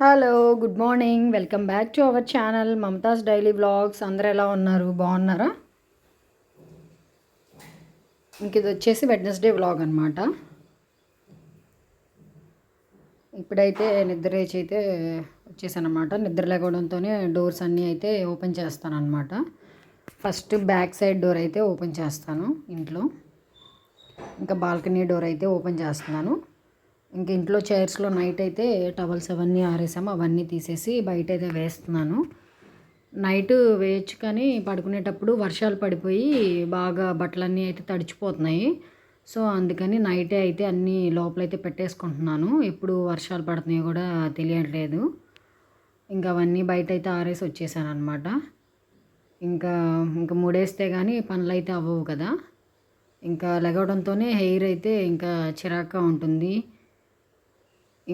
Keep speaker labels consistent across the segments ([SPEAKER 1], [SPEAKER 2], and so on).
[SPEAKER 1] Hello good morning welcome back to our channel Mamatha's daily blogs అందరూ ఎలా ఉన్నారు? బాగున్నారా? ఇంక ఇది వచ్చేసి వెడ్నెస్డే బ్లాగ్ అనమాట ఇప్పుడైతే నిద్ర అయితే వచ్చేసానమాట నిద్ర లేకపోవడంతో డోర్స్ అన్నీ అయితే ఓపెన్ చేస్తాను అనమాట ఫస్ట్ బ్యాక్ సైడ్ డోర్ అయితే ఓపెన్ చేస్తాను ఇంట్లో. ఇంకా బాల్కనీ డోర్ అయితే ఓపెన్ చేస్తున్నాను. ఇంక ఇంట్లో చైర్స్లో నైట్ అయితే టవల్స్ అవన్నీ ఆరేసాము. అవన్నీ తీసేసి బయట అయితే వేస్తున్నాను. నైట్ వేయచ్చు కానీ పడుకునేటప్పుడు వర్షాలు పడిపోయి బాగా బట్టలన్నీ అయితే తడిచిపోతున్నాయి. సో అందుకని నైటే అయితే అన్నీ లోపలైతే పెట్టేసుకుంటున్నాను. ఎప్పుడు వర్షాలు పడుతున్నాయో కూడా తెలియట్లేదు. ఇంకా అవన్నీ బయట అయితే ఆరేసి వచ్చేసాను అనమాట ఇంకా ఇంకా మూడేస్తే కానీ పనులు అయితే అవ్వవు కదా. ఇంకా లెగవడంతోనే హెయిర్ అయితే ఇంకా చిరాగ్గా ఉంటుంది.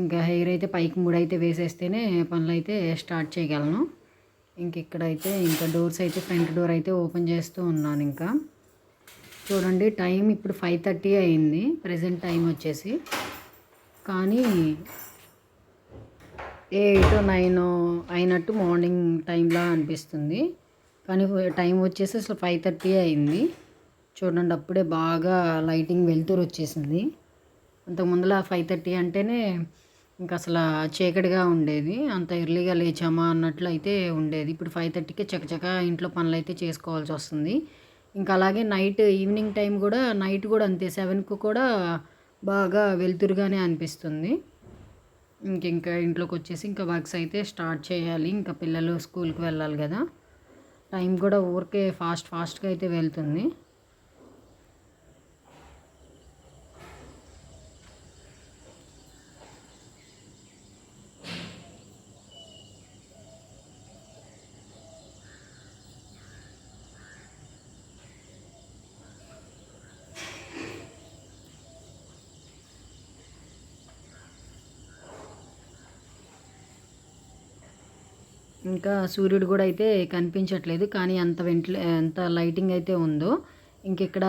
[SPEAKER 1] ఇంకా హెయిర్ అయితే పైకి ముడైతే వేసేస్తేనే పనులు అయితే స్టార్ట్ చేయగలను. ఇంక ఇక్కడైతే ఇంకా డోర్స్ అయితే ఫ్రంట్ డోర్ అయితే ఓపెన్ చేస్తూ ఉన్నాను ఇంకా. చూడండి టైం ఇప్పుడు ఫైవ్ థర్టీ అయింది. ప్రజెంట్ టైం వచ్చేసి. కానీ ఎయిట్ నైన్ అయినట్టు మార్నింగ్ టైంలా అనిపిస్తుంది. కానీ టైం వచ్చేసి అసలు ఫైవ్ థర్టీ అయింది. చూడండి అప్పుడే బాగా లైటింగ్ వెలుతురు వచ్చేసింది. అంతకుముందులా ఫైవ్ థర్టీ అంటేనే ఇంకా అసలు చీకటిగా ఉండేది. అంత ఎర్లీగా లేచామా అన్నట్లు అయితే ఉండేది. ఇప్పుడు ఫైవ్ థర్టీకే చకచక ఇంట్లో పనులు అయితే చేసుకోవాల్సి వస్తుంది. ఇంకా అలాగే నైట్ ఈవినింగ్ టైం కూడా నైట్ కూడా అంతే. సెవెన్కు కూడా బాగా వెలుతురుగానే అనిపిస్తుంది. ఇంక ఇంకా ఇంట్లోకి వచ్చేసి ఇంకా వర్క్స్ అయితే స్టార్ట్ చేయాలి. ఇంకా పిల్లలు స్కూల్కి వెళ్ళాలి కదా. టైం కూడా ఊరికే ఫాస్ట్ ఫాస్ట్గా అయితే వెళ్తుంది. ఇంకా సూర్యుడు కూడా అయితే కనిపించట్లేదు కానీ అంత వెంటిలే ఎంత లైటింగ్ అయితే ఉందో. ఇంక ఇక్కడ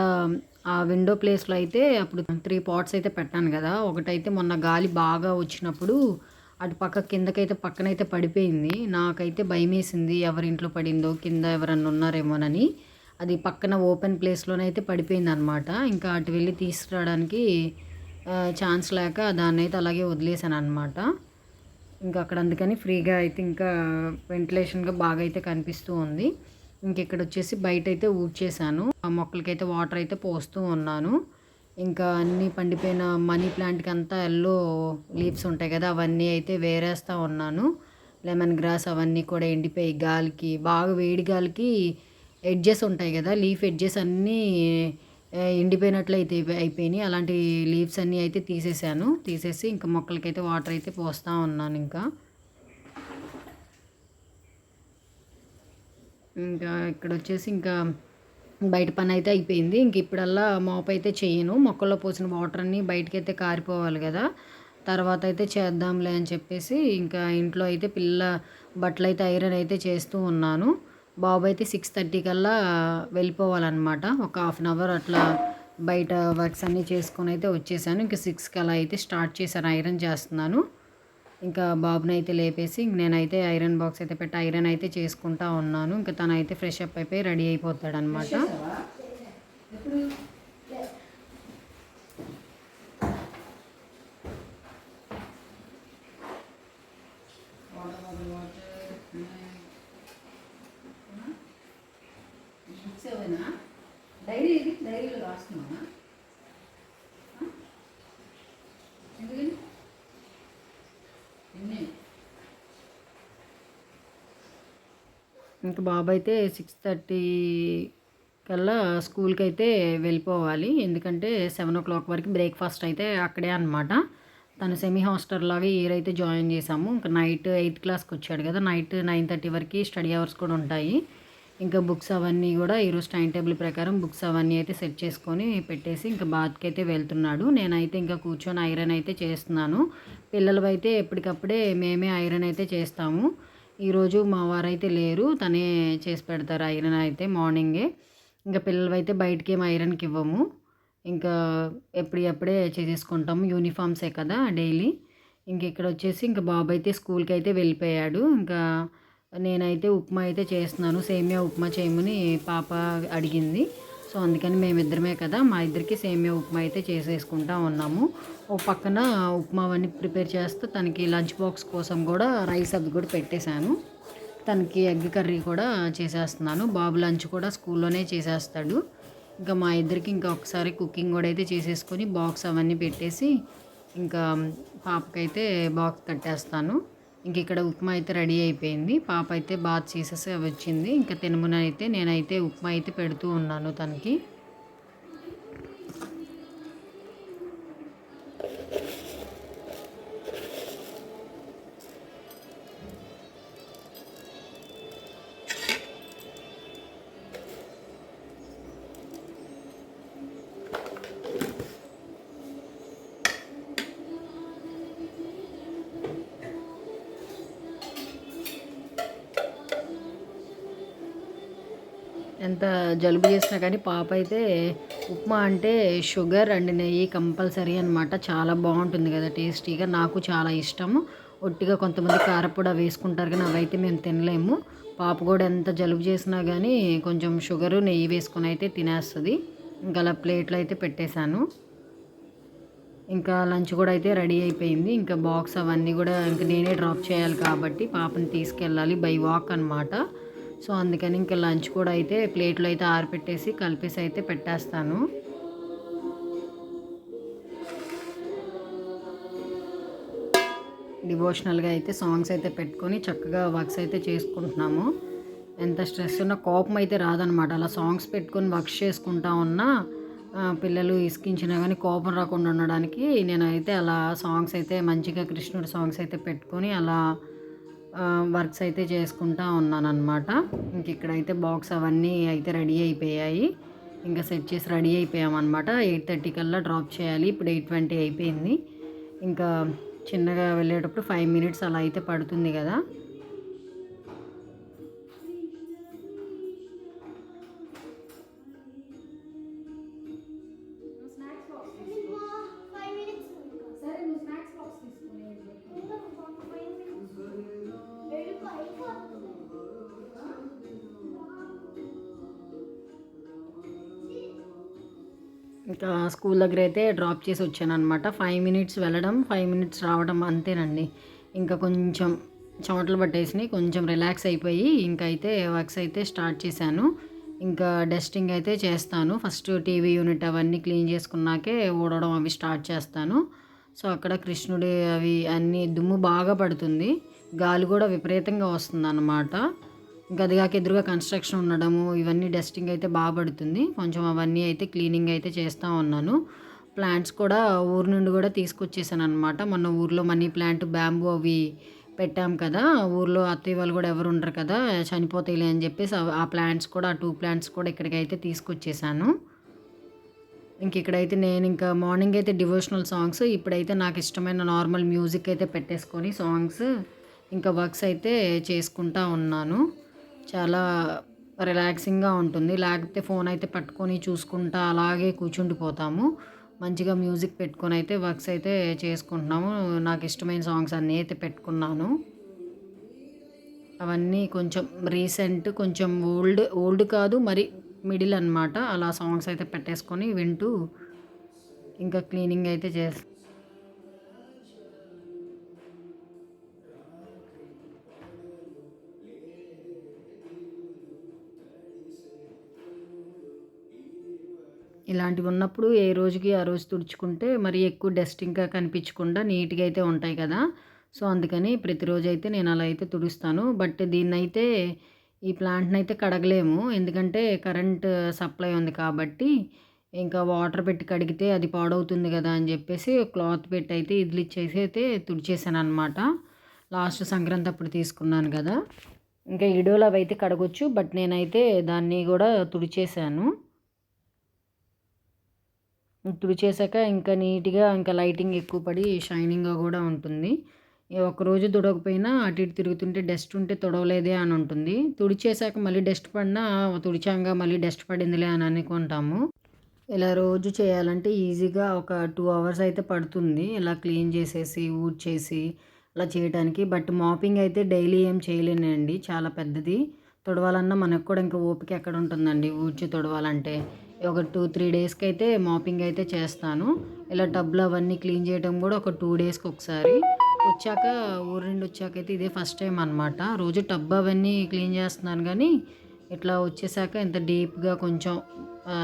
[SPEAKER 1] ఆ విండో ప్లేస్లో అయితే అప్పుడు త్రీ పాట్స్ అయితే పెట్టాను కదా. ఒకటైతే మొన్న గాలి బాగా వచ్చినప్పుడు అటు పక్క కిందకైతే పక్కనైతే పడిపోయింది. నాకైతే భయం వేసింది ఎవరింట్లో పడిందో కింద ఎవరన్నా ఉన్నారేమోనని. అది పక్కన ఓపెన్ ప్లేస్లోనైతే పడిపోయింది అనమాట ఇంకా అటు వెళ్ళి తీసుకురావడానికి ఛాన్స్ లేక దాన్ని అయితే అలాగే వదిలేసాను అనమాట ఇంకా అక్కడ అందుకని ఫ్రీగా అయితే ఇంకా వెంటిలేషన్గా బాగా అయితే కనిపిస్తూ ఉంది. ఇంక ఇక్కడ వచ్చేసి బయట అయితే ఊడ్చేసాను ఆ మొక్కలకైతే వాటర్ అయితే పోస్తూ ఉన్నాను. ఇంకా అన్నీ పండిపోయిన మనీ ప్లాంట్కి అంతా ఎల్లో లీవ్స్ ఉంటాయి కదా అవన్నీ అయితే వేరేస్తూ ఉన్నాను. లెమన్ గ్రాస్ అవన్నీ కూడా ఎండిపోయి గాలికి బాగా వేడి గాలికి ఎడ్జెస్ ఉంటాయి కదా లీఫ్ ఎడ్జెస్ అన్నీ ఎండిపోయినట్లు అయితే అయిపోయినాయి. అలాంటి లీవ్స్ అన్నీ అయితే తీసేసాను. తీసేసి ఇంకా మొక్కలకైతే వాటర్ అయితే పోస్తూ ఉన్నాను ఇంకా. ఇంకా ఇక్కడ వచ్చేసి ఇంకా బయట పని అయితే అయిపోయింది. ఇంక ఇప్పుడల్లా మోప అయితే చేయను. మొక్కల్లో పోసిన వాటర్ అన్నీ బయటకైతే కారిపోవాలి కదా. తర్వాత అయితే చేద్దాంలే అని చెప్పేసి ఇంకా ఇంట్లో అయితే పిల్ల బట్టలు అయితే ఐరన్ అయితే చేస్తూ ఉన్నాను. బాబు అయితే సిక్స్ థర్టీ కల్లా వెళ్ళిపోవాలన్నమాట. ఒక హాఫ్ అన్ అవర్ అట్లా బయట వర్క్స్ అన్నీ చేసుకొని అయితే వచ్చేసాను. ఇంకా సిక్స్కి అలా అయితే స్టార్ట్ చేశాను. ఐరన్ చేస్తున్నాను. ఇంకా బాబుని అయితే లేపేసి నేనైతే ఐరన్ బాక్స్ అయితే పెట్టి ఐరన్ అయితే చేసుకుంటా ఉన్నాను. ఇంకా తను అయితే ఫ్రెష్ అప్ అయిపోయి రెడీ అయిపోతాడనమాట అనమాట డైరీ ఇది డైరీలో రాస్తున్నావా? ఎందుకని? ఇంకా బాబు అయితే సిక్స్ థర్టీ కల్లా స్కూల్కి అయితే వెళ్ళిపోవాలి. ఎందుకంటే సెవెన్ ఓ క్లాక్ వరకు బ్రేక్ఫాస్ట్ అయితే అక్కడే అనమాట తను సెమీ హాస్టల్ లాగా ఇయర్ అయితే జాయిన్ చేసాము ఇంకా నైట్ ఎయిత్ క్లాస్కి వచ్చాడు కదా. నైట్ నైన్ థర్టీ వరకు స్టడీ అవర్స్ కూడా ఉంటాయి. ఇంకా బుక్స్ అవన్నీ కూడా ఈరోజు టైం టేబుల్ ప్రకారం బుక్స్ అవన్నీ అయితే సెట్ చేసుకొని పెట్టేసి ఇంకా బాత్కి అయితే వెళ్తున్నాడు. నేనైతే ఇంకా కూర్చొని ఐరన్ అయితే చేస్తున్నాను. పిల్లలు అయితే ఎప్పటికప్పుడే మేమే ఐరన్ అయితే చేస్తాము. ఈరోజు మా వారైతే లేరు. తనే చేసి పెడతారు ఐరన్ అయితే మార్నింగే. ఇంకా పిల్లలు అయితే బయటికి ఏం ఐరన్కి ఇవ్వము. ఇంకా ఎప్పుడప్పుడే చేసేసుకుంటాము యూనిఫామ్సే కదా డైలీ. ఇంక ఇక్కడ వచ్చేసి ఇంకా బాబు అయితే స్కూల్కి అయితే వెళ్ళిపోయాడు. ఇంకా నేనైతే ఉప్మా అయితే చేస్తున్నాను. సేమియా ఉప్మా చేయమని పాప అడిగింది. సో అందుకని మేమిద్దరమే కదా మా ఇద్దరికి సేమియా ఉప్మా అయితే చేసేసుకుంటా ఉన్నాము. ఓ పక్కన ఉప్మా అవన్నీ ప్రిపేర్ చేస్తూ తనకి లంచ్ బాక్స్ కోసం కూడా రైస్ అది కూడా పెట్టేశాను. తనకి ఎగ్ కర్రీ కూడా చేసేస్తున్నాను. బాబు లంచ్ కూడా స్కూల్లోనే చేసేస్తాడు. ఇంకా మా ఇద్దరికి ఇంకా ఒకసారి కుకింగ్ కూడా అయితే చేసేసుకొని బాక్స్ అవన్నీ పెట్టేసి ఇంకా పాపకైతే బాక్స్ కట్టేస్తాను. ఇంక ఇక్కడ ఉప్మా అయితే రెడీ అయిపోయింది. పాప అయితే బాత్ చేసేసి వచ్చింది. ఇంకా తినమునైతే నేనైతే ఉప్మా అయితే పెడుతూ ఉన్నాను తనకి. ఎంత జలుబు చేసినా కానీ పాప అయితే ఉప్మా అంటే షుగర్ అండ్ నెయ్యి కంపల్సరీ అనమాట చాలా బాగుంటుంది కదా టేస్టీగా. నాకు చాలా ఇష్టము ఒట్టిగా కొంతమంది కారపొడ వేసుకుంటారు కానీ అవైతే మేము తినలేము. పాప కూడా ఎంత జలుబు చేసినా కానీ కొంచెం షుగరు నెయ్యి వేసుకొని అయితే తినేస్తుంది. ఇంకా అలా ప్లేట్లు అయితే పెట్టేశాను. ఇంకా లంచ్ కూడా అయితే రెడీ అయిపోయింది. ఇంకా బాక్స్ అవన్నీ కూడా ఇంకా నేనే డ్రాప్ చేయాలి కాబట్టి పాపని తీసుకెళ్ళాలి బై వాక్ అనమాట సో అందుకని ఇంకా లంచ్ కూడా అయితే ప్లేట్లో అయితే ఆరిపెట్టేసి కలిపేసి అయితే పెట్టేస్తాను. డివోషనల్గా అయితే సాంగ్స్ అయితే పెట్టుకొని చక్కగా వర్క్స్ అయితే చేసుకుంటున్నాము. ఎంత స్ట్రెస్ ఉన్నా కోపం అయితే రాదనమాట. అలా సాంగ్స్ పెట్టుకొని వర్క్స్ చేసుకుంటా ఉన్నా పిల్లలు ఇసుకించినా కానీ కోపం రాకుండా ఉండడానికి నేనైతే అలా సాంగ్స్ అయితే మంచిగా కృష్ణుడి సాంగ్స్ అయితే పెట్టుకొని అలా వర్క్స్ అయితే చేసుకుంటా ఉన్నానమాట ఇంక ఇక్కడైతే బాక్స్ అవన్నీ అయితే రెడీ అయిపోయాయి. ఇంకా సెట్ చేసి రెడీ అయిపోయామన్నమాట. ఎయిట్ థర్టీ కల్లా డ్రాప్ చేయాలి. ఇప్పుడు ఎయిట్ ట్వంటీ అయిపోయింది. ఇంకా చిన్నగా వెళ్ళేటప్పుడు ఫైవ్ మినిట్స్ అలా అయితే పడుతుంది కదా. స్కూల్ దగ్గర అయితే డ్రాప్ చేసి వచ్చాను అనమాట ఫైవ్ మినిట్స్ వెళ్ళడం ఫైవ్ మినిట్స్ రావడం అంతేనండి. ఇంకా కొంచెం చెమటలు పట్టేసినాయి కొంచెం రిలాక్స్ అయిపోయి ఇంకా అయితే వర్క్స్ అయితే స్టార్ట్ చేశాను. ఇంకా డస్టింగ్ అయితే చేస్తాను. ఫస్ట్ టీవీ యూనిట్ అవన్నీ క్లీన్ చేసుకున్నాకే ఊడడం అవి స్టార్ట్ చేస్తాను. సో అక్కడ కృష్ణుడి అవి అన్నీ దుమ్ము బాగా పడుతుంది. గాలి కూడా విపరీతంగా వస్తుంది అన్నమాట గదిగాకి ఎదురుగా కన్స్ట్రక్షన్ ఉండడము ఇవన్నీ డస్టింగ్ అయితే బాగా పడుతుంది. కొంచెం అవన్నీ అయితే క్లీనింగ్ అయితే చేస్తూ ఉన్నాను. ప్లాంట్స్ కూడా ఊరు నుండి కూడా తీసుకొచ్చేసాను అనమాట మొన్న ఊర్లో మనీ ప్లాంట్ బ్యాంబూ అవి పెట్టాం కదా. ఊర్లో అత్తయ్య వాళ్ళు కూడా ఎవరు ఉండరు కదా చనిపోతాయిలే అని చెప్పేసి ఆ ప్లాంట్స్ కూడా ఆ టూ ప్లాంట్స్ కూడా ఇక్కడికి అయితే తీసుకొచ్చేసాను. ఇంక ఇక్కడైతే నేను ఇంకా మార్నింగ్ అయితే డివోషనల్ సాంగ్స్ ఇప్పుడైతే నాకు ఇష్టమైన నార్మల్ మ్యూజిక్ అయితే పెట్టేసుకొని సాంగ్స్ ఇంకా వర్క్స్ అయితే చేసుకుంటా ఉన్నాను. చాలా రిలాక్సింగ్గా ఉంటుంది. లేకపోతే ఫోన్ అయితే పట్టుకొని చూసుకుంటా అలాగే కూర్చుండిపోతాము. మంచిగా మ్యూజిక్ పెట్టుకొని అయితే వర్క్స్ అయితే చేసుకుంటున్నాము. నాకు ఇష్టమైన సాంగ్స్ అన్నీ అయితే పెట్టుకున్నాను. అవన్నీ కొంచెం రీసెంట్ కొంచెం ఓల్డ్ ఓల్డ్ కాదు మరి మిడిల్ అనమాట అలా సాంగ్స్ అయితే పెట్టేసుకొని వింటూ ఇంకా క్లీనింగ్ అయితే చేస్తాను ఇలాంటివి ఉన్నప్పుడు ఏ రోజుకి ఆ రోజు తుడుచుకుంటే మరి ఎక్కువ డస్ట్ ఇంకా కనిపించకుండా నీట్గా అయితే ఉంటాయి కదా. సో అందుకని ప్రతిరోజు అయితే నేను అలా అయితే తుడుస్తాను. బట్ దీన్నైతే ఈ ప్లాంట్ని అయితే కడగలేము. ఎందుకంటే కరెంట్ సప్లై ఉంది కాబట్టి ఇంకా వాటర్ పెట్టి కడిగితే అది పాడవుతుంది కదా అని చెప్పేసి క్లాత్ పెట్టి అయితే ఇదిలిచ్చేసి అయితే తుడిచేసాను అనమాట లాస్ట్ సంక్రాంతి అప్పుడు తీసుకున్నాను కదా. ఇంకా ఇడోలు అవి అయితే కడగొచ్చు. బట్ నేనైతే దాన్ని కూడా తుడిచేసాను. తుడిచేసాక ఇంకా నీట్గా ఇంకా లైటింగ్ ఎక్కువ పడి షైనింగ్గా కూడా ఉంటుంది. ఒకరోజు తుడవకపోయినా అటు ఇటు తిరుగుతుంటే డస్ట్ ఉంటే తుడవలేదే అని ఉంటుంది. తుడిచేసాక మళ్ళీ డస్ట్ పడినా తుడిచాంగా మళ్ళీ డస్ట్ పడిందిలే అని అనుకుంటాము. ఇలా రోజు చేయాలంటే ఈజీగా ఒక టూ అవర్స్ అయితే పడుతుంది. ఇలా క్లీన్ చేసేసి ఊడ్చేసి అలా చేయడానికి బట్ మాపింగ్ అయితే డైలీ ఏం చేయలేనండి. చాలా పెద్దది. తుడవాలన్నా మనకు కూడా ఇంకా ఓపిక ఎక్కడ ఉంటుందండి? ఊడ్చి తుడవాలంటే. ఒక టూ త్రీ డేస్కి అయితే మాపింగ్ అయితే చేస్తాను. ఇలా టబ్లు అవన్నీ క్లీన్ చేయడం కూడా ఒక టూ డేస్కి ఒకసారి వచ్చాక ఊరు నుండి వచ్చాక అయితే ఇదే ఫస్ట్ టైం అనమాట రోజు టబ్ అవన్నీ క్లీన్ చేస్తున్నాను కానీ ఇట్లా వచ్చేసాక ఇంత డీప్గా కొంచెం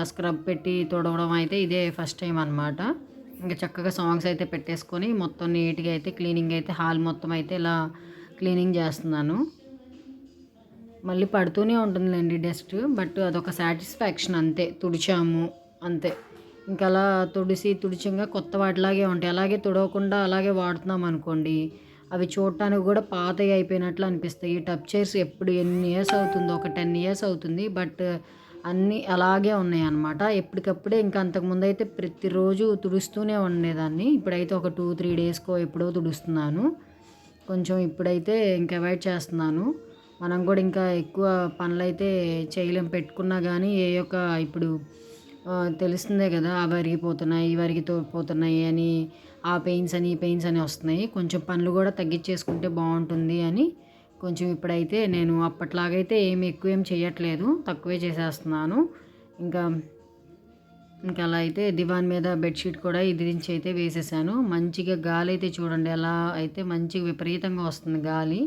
[SPEAKER 1] స్క్రబ్ పెట్టి తుడవడం అయితే ఇదే ఫస్ట్ టైం అనమాట ఇంకా చక్కగా సాంగ్స్ అయితే పెట్టేసుకొని మొత్తం నీట్గా అయితే క్లీనింగ్ అయితే హాల్ మొత్తం అయితే ఇలా క్లీనింగ్ చేస్తున్నాను. మళ్ళీ పడుతూనే ఉంటుందిలేండి డస్ట్ బట్ అదొక సాటిస్ఫాక్షన్ అంతే. తుడిచాము అంతే. ఇంకా అలా తుడిసి తుడిచంగా కొత్త వాటిలాగే ఉంటాయి. అలాగే తుడవకుండా అలాగే వాడుతున్నాం అనుకోండి అవి చూడటానికి కూడా పాతవి అయిపోయినట్లు అనిపిస్తాయి. ఈ టచ్ చైర్స్ ఎప్పుడు ఎన్ని ఇయర్స్ అవుతుందో ఒక టెన్ ఇయర్స్ అవుతుంది బట్ అన్నీ అలాగే ఉన్నాయి అన్నమాట. ఎప్పటికప్పుడే ఇంకా అంతకుముందు అయితే ప్రతిరోజు తుడుస్తూనే ఉండేదాన్ని. ఇప్పుడైతే ఒక టూ త్రీ డేస్కో ఎప్పుడో తుడుస్తున్నాను. కొంచెం ఇప్పుడైతే ఇంకా అవాయిడ్ చేస్తున్నాను. మనం కూడా ఇంకా ఎక్కువ పనులు అయితే చేయలేం. పెట్టుకున్నా కానీ ఏ యొక్క ఇప్పుడు తెలుస్తుందే కదా అవి అరిగిపోతున్నాయి ఇవి అరిగిపోతున్నాయి అని ఆ పెయిన్స్ అని ఈ పెయిన్స్ అని వస్తున్నాయి. కొంచెం పనులు కూడా తగ్గించేసుకుంటే బాగుంటుంది అని కొంచెం ఇప్పుడైతే నేను అప్పట్లాగైతే ఏమి ఎక్కువ ఏం చేయట్లేదు తక్కువే చేసేస్తున్నాను. ఇంకా ఇంకా అలా అయితే దివాన్ మీద బెడ్షీట్ కూడా ఇదించి అయితే వేసేసాను. మంచిగా గాలి అయితే చూడండి ఎలా అయితే మంచిగా విపరీతంగా వస్తుంది గాలి.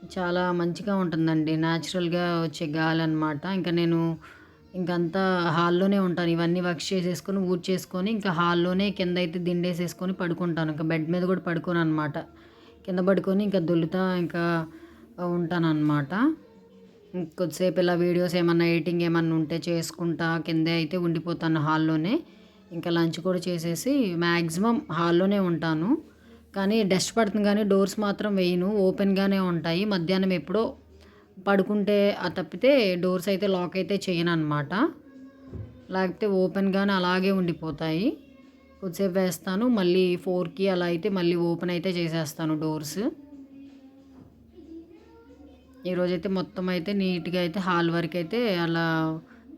[SPEAKER 1] చాలా మంచిగా ఉంటుందండి. న్యాచురల్గా వచ్చే గాలి అనమాట ఇంకా నేను ఇంకంతా హాల్లోనే ఉంటాను. ఇవన్నీ వర్క్ చేసేసుకొని ఊడ్ చేసుకొని ఇంకా హాల్లోనే కింద అయితే దిండేసేసుకొని పడుకుంటాను. ఇంకా బెడ్ మీద కూడా పడుకోను అనమాట కింద పడుకొని ఇంకా దొల్లుతా ఇంకా ఉంటాను అనమాట కొద్దిసేపు ఇలా వీడియోస్ ఏమన్నా ఎడిటింగ్ ఏమన్నా ఉంటే చేసుకుంటా. కిందే అయితే ఉండిపోతాను హాల్లోనే. ఇంకా లంచ్ కూడా చేసేసి మ్యాక్సిమం హాల్లోనే ఉంటాను. కానీ డస్ట్ పడుతుంది కానీ డోర్స్ మాత్రం వేయను. ఓపెన్గానే ఉంటాయి. మధ్యాహ్నం ఎప్పుడో పడుకుంటే ఆ తప్పితే డోర్స్ అయితే లాక్ అయితే చేయను అనమాట లేకపోతే ఓపెన్గానే అలాగే ఉండిపోతాయి. కొద్దిసేపు వేస్తాను. మళ్ళీ ఫోర్కి అలా అయితే మళ్ళీ ఓపెన్ అయితే చేసేస్తాను డోర్స్. ఈరోజైతే మొత్తం అయితే నీట్గా అయితే హాల్ వరకు అయితే అలా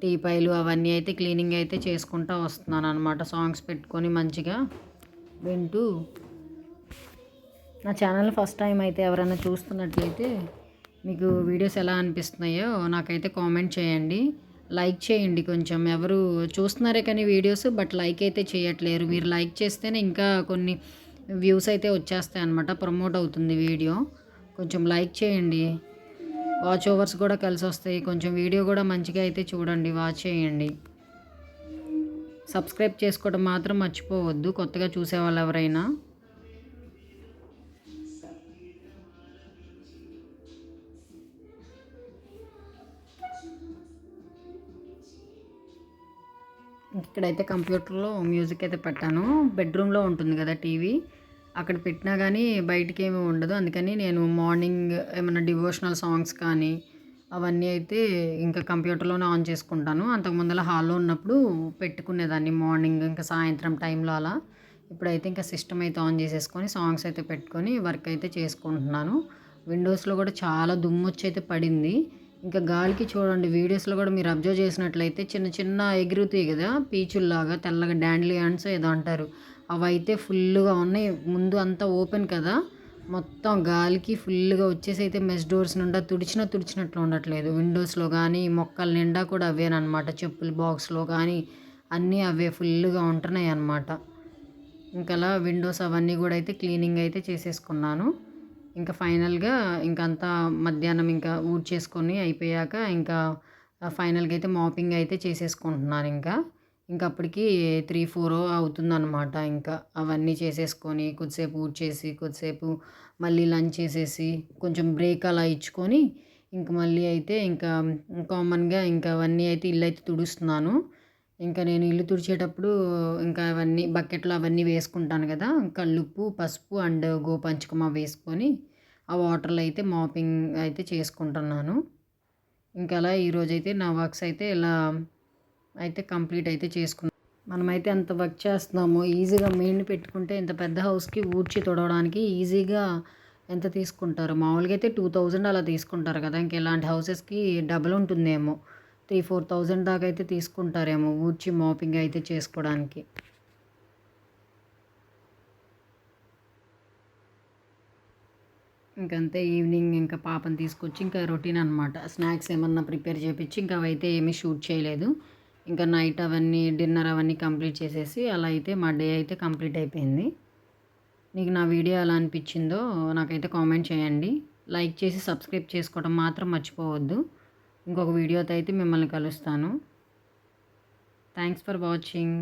[SPEAKER 1] టీపాయిలు అవన్నీ అయితే క్లీనింగ్ అయితే చేసుకుంటూ వస్తున్నాను అనమాట సాంగ్స్ పెట్టుకొని మంచిగా వింటూ నా ఛానల్ ఫస్ట్ టైం అయితే ఎవరైనా చూస్తున్నట్లయితే మీకు వీడియోస్ ఎలా అనిపిస్తున్నాయో నాకైతే కామెంట్ చేయండి. లైక్ చేయండి కొంచెం. ఎవరు చూస్తున్నారే కానీ వీడియోస్ బట్ లైక్ అయితే చేయట్లేరు. మీరు లైక్ చేస్తేనే ఇంకా కొన్ని వ్యూస్ అయితే వచ్చేస్తాయి అనమాట ప్రమోట్ అవుతుంది వీడియో. కొంచెం లైక్ చేయండి. వాచ్ ఓవర్స్ కూడా కలిసి వస్తాయి. కొంచెం వీడియో కూడా మంచిగా అయితే చూడండి. వాచ్ చేయండి. సబ్స్క్రైబ్ చేసుకోవడం మాత్రం మర్చిపోవద్దు. కొత్తగా చూసేవాళ్ళు ఎవరైనా ఇక్కడైతే కంప్యూటర్లో మ్యూజిక్ అయితే పెట్టాను. బెడ్రూమ్లో ఉంటుంది కదా టీవీ. అక్కడ పెట్టినా కానీ బయటికి ఏమీ ఉండదు. అందుకని నేను మార్నింగ్ ఏమైనా డివోషనల్ సాంగ్స్ కానీ అవన్నీ అయితే ఇంకా కంప్యూటర్లోనే ఆన్ చేసుకుంటాను. అంతకు ముందర హాల్లో ఉన్నప్పుడు పెట్టుకునేదాన్ని మార్నింగ్ ఇంకా సాయంత్రం టైంలో అలా. ఇప్పుడైతే ఇంకా సిస్టమ్ అయితే ఆన్ చేసేసుకొని సాంగ్స్ అయితే పెట్టుకొని వర్క్ అయితే చేసుకుంటున్నాను. విండోస్లో కూడా చాలా దుమ్ము వచ్చి అయితే పడింది. ఇంకా గాలికి చూడండి వీడియోస్లో కూడా మీరు అబ్జర్వ్ చేసినట్లయితే చిన్న చిన్న ఎగురుతాయి కదా పీచుల్లాగా తెల్లగా డాండ్లియాన్స్ ఏదో అంటారు. అవి అయితే ఫుల్గా ఉన్నాయి. ముందు అంతా ఓపెన్ కదా మొత్తం గాలికి ఫుల్గా వచ్చేసి అయితే మెస్ డోర్స్ నుండా తుడిచినా తుడిచినట్లు ఉండట్లేదు. విండోస్లో కానీ మొక్కల నిండా కూడా అవేనమాట చెప్పుల బాక్స్లో కానీ అన్నీ అవే ఫుల్గా ఉంటున్నాయి అన్నమాట ఇంకా అలా విండోస్ అవన్నీ కూడా అయితే క్లీనింగ్ అయితే చేసేసుకున్నాను. ఇంకా ఫైనల్గా ఇంకా అంతా మధ్యాహ్నం ఇంకా ఊడ్ చేసుకొని అయిపోయాక ఇంకా ఫైనల్గా అయితే మాపింగ్ అయితే చేసేసుకుంటున్నాను ఇంకా. ఇంకా అప్పటికి త్రీ ఫోర్ అవుతుందన్నమాట ఇంకా. అవన్నీ చేసేసుకొని కొద్దిసేపు ఊడ్చేసి కొద్దిసేపు మళ్ళీ లంచ్ చేసేసి కొంచెం బ్రేక్ అలా ఇచ్చుకొని ఇంక మళ్ళీ అయితే ఇంకా కామన్గా ఇంకా అవన్నీ అయితే ఇల్లు అయితే తుడుస్తున్నాను. ఇంకా నేను ఇల్లు తుడిచేటప్పుడు ఇంకా అవన్నీ బకెట్లో అవన్నీ వేసుకుంటాను కదా కల్లుప్పు పసుపు అండ్ గోపంచకమ వేసుకొని ఆ వాటర్లో అయితే మాపింగ్ అయితే చేసుకుంటున్నాను. ఇంకా అలా ఈరోజైతే నా వర్క్స్ అయితే ఇలా అయితే కంప్లీట్ అయితే చేసుకున్నాను మనమైతే ఎంత వర్క్ చేస్తున్నామో. ఈజీగా మెయిన్ పెట్టుకుంటే ఇంత పెద్ద హౌస్కి ఊడ్చి తొడవడానికి ఈజీగా ఎంత తీసుకుంటారు? మామూలుగా అయితే టూ థౌజండ్ అలా తీసుకుంటారు కదా ఇంక ఇలాంటి హౌసెస్కి డబల్ ఉంటుందేమో. త్రీ ఫోర్ థౌజండ్ దాకా అయితే తీసుకుంటారేమో ఊడ్చి మాపింగ్ అయితే చేసుకోవడానికి. ఇంకంతే ఈవినింగ్ ఇంకా పాపని తీసుకొచ్చి ఇంకా రొటీన్ అనమాట స్నాక్స్ ఏమన్నా ప్రిపేర్ చేయించి ఇంకా అవైతే ఏమీ షూట్ చేయలేదు. ఇంకా నైట్ అవన్నీ డిన్నర్ అవన్నీ కంప్లీట్ చేసేసి అలా అయితే మా డే అయితే కంప్లీట్ అయిపోయింది. మీకు నా వీడియో ఎలా అనిపించిందో నాకైతే కామెంట్ చేయండి. లైక్ చేసి సబ్స్క్రైబ్ చేసుకోవడం మాత్రం మర్చిపోవద్దు. ఇంకొక వీడియోతో అయితే మిమ్మల్ని కలుస్తాను. Thanks for watching